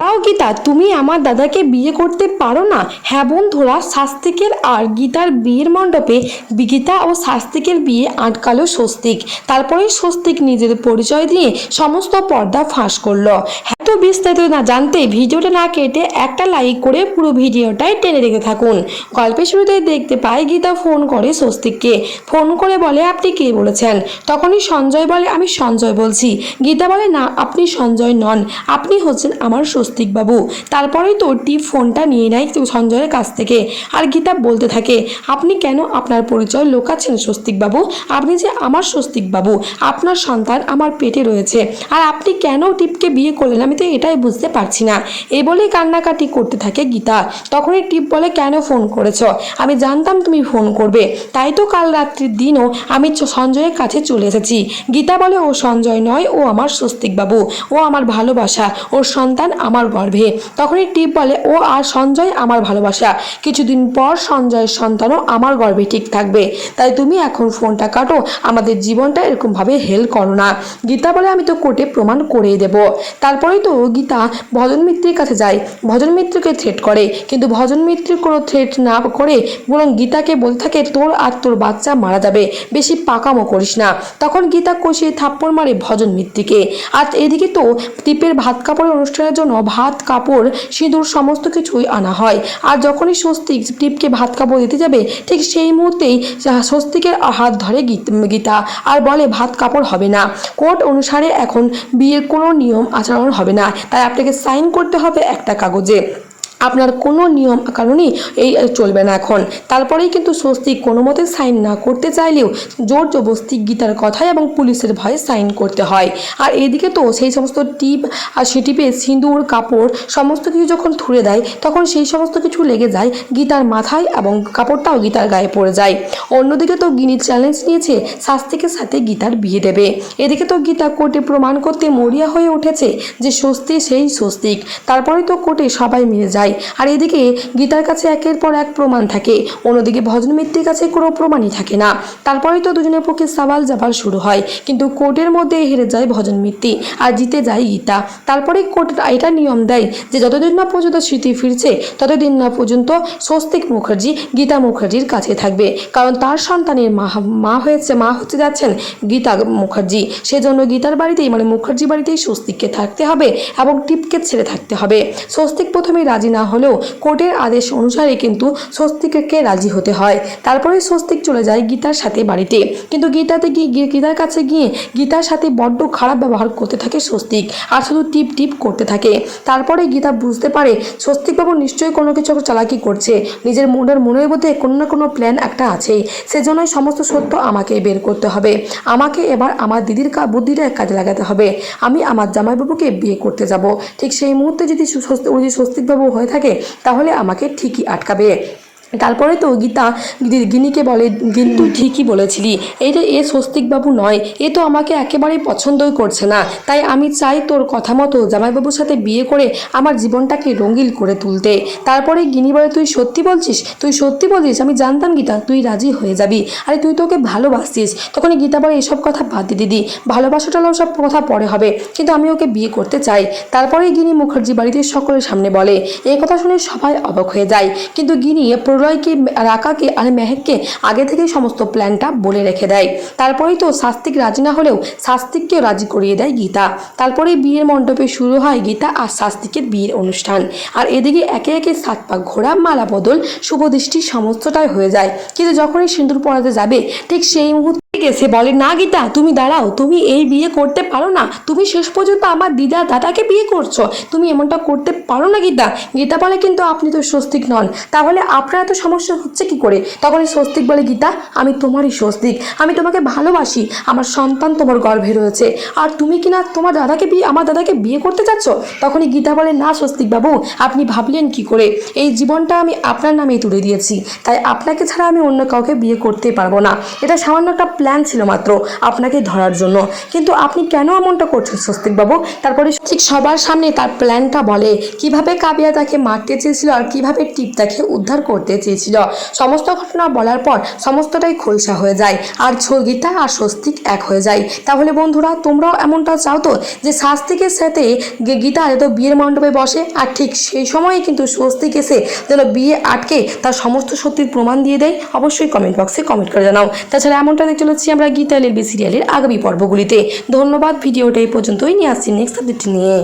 তাও গীতা, তুমি আমার দাদাকে বিয়ে করতে পারো না। হ্যাঁ বন্ধুরা শাস্তিকের আর গীতার বিয়ের মণ্ডপে গীতা ও শাস্তিকের বিয়ে আটকালো স্বস্তিক। তারপরে স্বস্তিক নিজের পরিচয় দিয়ে সমস্ত পর্দা ফাঁস করল। বিস্তারিত না জানতে ভিডিওটা না কেটে একটা লাইক করে পুরো ভিডিওটাই টেনে রেখে থাকুন। গল্পের শুরুতে দেখতে পাই গীতা ফোন করে স্বস্তিককে। ফোন করে বলে, আপনি কে? বলেছেন। তখনই সঞ্জয় বলে, আমি সঞ্জয় বলছি। গীতা বলে, না, আপনি সঞ্জয় নন। আপনি হচ্ছেন আমার স্বস্তিক বাবু তারপরেই তো টিপ ফোনটা নিয়ে নেয় সঞ্জয়ের কাছ থেকে। আর গীতা বলতে থাকে, আপনি কেন আপনার পরিচয় লোকাচ্ছেন স্বস্তিক বাবু আপনি যে আমার স্বস্তিক বাবু আপনার সন্তান আমার পেটে রয়েছে। আর আপনি কেন টিপকে বিয়ে করলেন? আমি তো এটাই বুঝতে পারছি না। এই বলেই কান্নাকাটি করতে থাকে গীতা। তখনই টিপ বলে, কেন ফোন করেছ? আমি জানতাম তুমি ফোন করবে। তাই তো কাল রাত্রির দিনও আমি সঞ্জয়ের কাছে চলে এসেছি। গীতা বলে, ও সঞ্জয় নয়, ও আমার স্বস্তিক বাবু ও আমার ভালোবাসা। ওর সন্তান আমার গর্ভে। তখনই টিপ বলে, ও আর সঞ্জয় আমার ভালোবাসা। কিছুদিন পর সঞ্জয়ের সন্তানও আমার গর্ভে ঠিক থাকবে। তাই তুমি এখন ফোনটা কাটো। আমাদের জীবনটা এরকমভাবে হেল করো না। গীতা বলে, আমি তো কোর্টে প্রমাণ করেই দেব। তারপরেই তো গীতা ভজন মিত্রের কাছে যায়। ভজন মিত্রকে থ্রেট করে। কিন্তু ভজন মিত্রের কোনো থ্রেট না করে, বরং গীতাকে বলতে থাকে, তোর আর তোর বাচ্চা মারা যাবে। বেশি পাকামো করিস না। তখন গীতা কষিয়ে থাপ্পড় মারে ভজন মিত্রকে। আর এদিকে তো টিপের ভাত কাপড়ের অনুষ্ঠানের জন্য ভাত, কাপড়, সিঁদুর সমস্ত কিছুই আনা হয়। আর যখনই স্বস্তিক টিপকে ভাত কাপড় দিতে যাবে, ঠিক সেই মুহূর্তেই স্বস্তিকের হাত ধরে গীতা। আর বলে, ভাত কাপড় হবে না। কোর্ট অনুসারে এখন বিয়ের কোনো নিয়ম আচরণ হবে না। তাই আপনাকে সাইন করতে হবে একটা কাগজে। আপনার কোনো নিয়ম কারণেই এই চলবে না এখন। তারপরেই কিন্তু স্বস্তিক কোনো মতে সাইন না করতে চাইলেও জোর জবস্তি গীতার কথায় এবং পুলিশের ভয়ে সাইন করতে হয়। আর এদিকে তো সেই সমস্ত টিপ আর সে টিপে সিঁদুর, কাপড় সমস্ত কিছু যখন থুড়ে দেয়, তখন সেই সমস্ত কিছু লেগে যায় গীতার মাথায় এবং কাপড়টাও গীতার গায়ে পড়ে যায়। অন্যদিকে তো গিনি চ্যালেঞ্জ নিয়েছে শাস্তিকের সাথে গীতার বিয়ে দেবে। এদিকে তো গীতা কোর্টে প্রমাণ করতে মরিয়া হয়ে উঠেছে যে স্বস্তি সেই স্বস্তিক। তারপরে তো কোর্টে সবাই মিলে যায়। আর এদিকে গীতার কাছে একের পর এক প্রমাণ থাকে। অন্যদিকে ভজন মিত্রের কাছে কোনো প্রমাণই থাকে না। তারপরে তো দুজনের পক্ষে সাবাল জাবাল শুরু হয়। কিন্তু কোর্টের মধ্যে হেরে যায় ভজন মিত্তি আর জিতে যায় গীতা। তারপরে কোর্ট এটা নিয়ম দেয় যে যতদিন না পর্যন্ত স্মৃতি ফিরছে, ততদিন না পর্যন্ত স্বস্তিক মুখার্জি গীতা মুখার্জির কাছে থাকবে। কারণ তার সন্তানের মা মা হয়েছে, মা হতে যাচ্ছেন গীতা মুখার্জি। সেজন্য গীতার বাড়িতেই মানে মুখার্জি বাড়িতেই স্বস্তিককে থাকতে হবে এবং টিপকে ছেড়ে থাকতে হবে। স্বস্তিক প্রথমে রাজি না হলেও কোর্টের আদেশ অনুসারে কিন্তু স্বস্তিককে রাজি হতে হয়। তারপরে স্বস্তিক চলে যায় গীতার সাথে বাড়িতে। কিন্তু গীতাতে গিয়ে গীতার কাছে গিয়ে গীতার সাথে বড্ড খারাপ ব্যবহার করতে থাকে স্বস্তিক আর শুধু টিপ টিপ করতে থাকে। তারপরে গীতা বুঝতে পারে স্বস্তিকবাবু নিশ্চয়ই কোনো কিছু চালাকি করছে। নিজের মনের মনের মধ্যে কোনো না কোনো প্ল্যান একটা আছেই সেজন্যই সমস্ত সত্য আমাকে বের করতে হবে। আমাকে এবার আমার দিদির কা বুদ্ধিটা কাজে লাগাতে হবে। আমি আমার জামাইবাবুকে বিয়ে করতে যাব। ঠিক সেই মুহূর্তে যদি স্বস্তি স্বস্তিকবাবু হয়ে থাকে তাহলে আমাকে ঠিকই আটকাবে। তারপরে তো গীতা গিনিকে বলে গিনি তুই ঠিকই বলেছিলি। এইটা এ স্বস্তিকবাবু নয়। এ তো আমাকে একেবারেই পছন্দই করছে না। তাই আমি চাই তোর কথা মতো জামাইবাবুর সাথে বিয়ে করে আমার জীবনটাকে রঙিল করে তুলতে। তারপরে গিনি বলে, তুই সত্যি বলছিস? তুই সত্যি বলছিস? আমি জানতাম গীতা, তুই রাজি হয়ে যাবি। আরে তুই তো ওকে ভালোবাসছিস তখনই গীতা বলে, এসব কথা বাদ দি দিদি। ভালোবাসাটা সব কথা পরে হবে। কিন্তু আমি ওকে বিয়ে করতে চাই। তারপরেই গিনি মুখার্জি বাড়িতে সকলের সামনে বলে এই কথা শুনে সবাই অবাক হয়ে যায়। কিন্তু গিনি প্রলয়কে রাকাকে আর মেহেককে আগে থেকেই সমস্ত প্ল্যানটা বলে রেখে দেয়। তারপরেই তো শাস্তিক রাজি না হলেও শাস্তিককেও রাজি করিয়ে দেয় গীতা। তারপরে বিয়ের মণ্ডপে শুরু হয় গীতা আর শাস্তিকের বিয়ের অনুষ্ঠান। আর এদিকে একে একে সাত পাক ঘোড়া, মালা বদল শুভদৃষ্টি সমস্তটাই হয়ে যায়। কিন্তু যখনই সিঁদুর পড়াতে যাবে, ঠিক সেই মুহূর্তে সে বলে, না গীতা, তুমি দাঁড়াও, তুমি এই বিয়ে করতে পারো না। তুমি শেষ পর্যন্ত আমার দিদা দাদাকে বিয়ে করছ। তুমি এমনটা করতে পারো না গীতা। গীতা বলে, কিন্তু আপনি তো স্বস্তিক নন। তাহলে আপনার এত সমস্যা হচ্ছে কি করে? তখনই স্বস্তিক বলে, গীতা, আমি তোমারই স্বস্তিক। আমি তোমাকে ভালোবাসি। আমার সন্তান তোমার গর্ভে রয়েছে। আর তুমি কি না তোমার দাদাকে বিয়ে, আমার দাদাকে বিয়ে করতে চাচ্ছ? তখনই গীতা বলে, না স্বস্তিক বাবু, আপনি ভাবলেন কি করে? এই জীবনটা আমি আপনার নামেই তুলে দিয়েছি। তাই আপনাকে ছাড়া আমি অন্য কাউকে বিয়ে করতে পারব না। এটা সামান্য একটা প্ল্যান প্ল্যান ছিল মাত্র আপনাকে ধরার জন্য। কিন্তু আপনি কেন এমনটা করছেন স্বস্তিক বাবু তারপরে ঠিক সবার সামনে তার প্ল্যানটা বলে কীভাবে কাবিয়া তাকে মারতে চেয়েছিল আর কীভাবে টিপ তাকে উদ্ধার করতে চেয়েছিল। সমস্ত ঘটনা বলার পর সমস্তটাই খোলসা হয়ে যায় আর গীতা আর স্বস্তিক এক হয়ে যায়। তাহলে বন্ধুরা, তোমরাও এমনটা চাও তো যে শাস্তিকের সাথে গীতা যেন বিয়ের মণ্ডপে বসে আর ঠিক সেই সময়ে কিন্তু স্বস্তিক এসে যেন বিয়ে আটকে তার সমস্ত সত্যির প্রমাণ দিয়ে দেয়, অবশ্যই কমেন্ট বক্সে কমেন্ট করে জানাও। তাছাড়া এমনটা দেখতে আমরা গীতা এলএলবি সিরিয়ালের আগামী পর্বগুলিতে। ধন্যবাদ, ভিডিওটা এই পর্যন্তই। নিয়ে আসছি নেক্সট আপডেট নিয়ে।